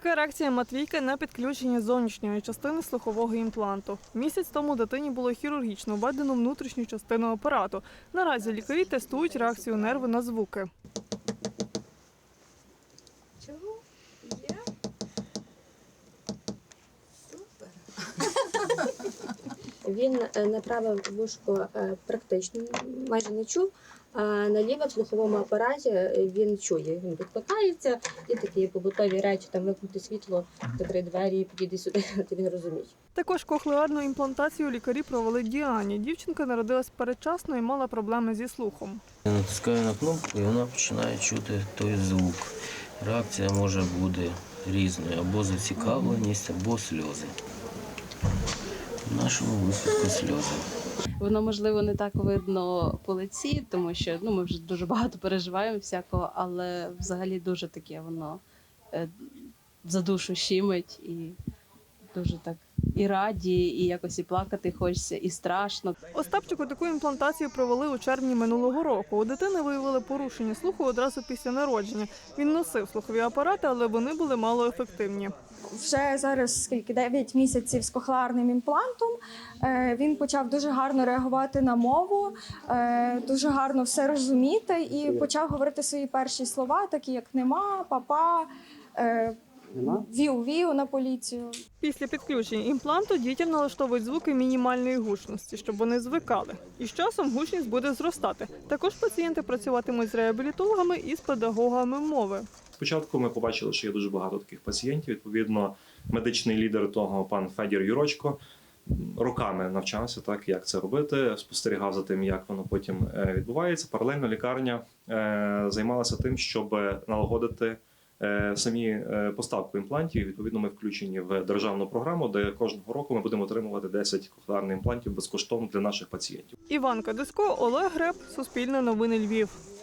така реакція Матвійка на підключення зовнішньої частини слухового імпланту. Місяць тому дитині було хірургічно введено внутрішню частину апарату. Наразі лікарі тестують реакцію нерви на звуки. Чого? Є? Супер. Він е, на вушко е, практично майже не чув, а на ліве в слуховому апараті е, він чує. Він викликається і такі побутові речі, там вимкнути світло, закрий двері, підійди сюди, то він розуміє. Також кохлеарну імплантацію лікарі провели Діані. Дівчинка народилась передчасно і мала проблеми зі слухом. Я натискаю на кнопку і вона починає чути той звук. Реакція може бути різною, або зацікавленість, або сльози. В нашому випадку сльози. Воно можливо не так видно по лиці, тому що ну ми вже дуже багато переживаємо всякого, але взагалі дуже таке воно е, за душу щимить і дуже так і раді, і якось і плакати хочеться, і страшно. Остапчику таку імплантацію провели у червні минулого року. У дитини виявили порушення слуху одразу після народження. Він носив слухові апарати, але вони були малоефективні. Вже зараз скільки 9 місяців з кохлеарним імплантом. Е, Він почав дуже гарно реагувати на мову, е, дуже гарно все розуміти і почав говорити свої перші слова, такі як нема, папа, е, віу-віу на поліцію. Після підключення імпланту дітям налаштовують звуки мінімальної гучності, щоб вони звикали. І з часом гучність буде зростати. Також пацієнти працюватимуть з реабілітологами і з педагогами мови. Спочатку ми побачили, що є дуже багато таких пацієнтів. Відповідно, медичний лідер того, пан Федір Юрочко, роками навчався, так як це робити, спостерігав за тим, як воно потім е, відбувається. Паралельно лікарня е, займалася тим, щоб налагодити е, самі поставку імплантів. Відповідно, ми включені в державну програму, де кожного року ми будемо отримувати 10 кохлеарних імплантів безкоштовно для наших пацієнтів. Іван Кадисько, Олег Греб, Суспільне новини Львів.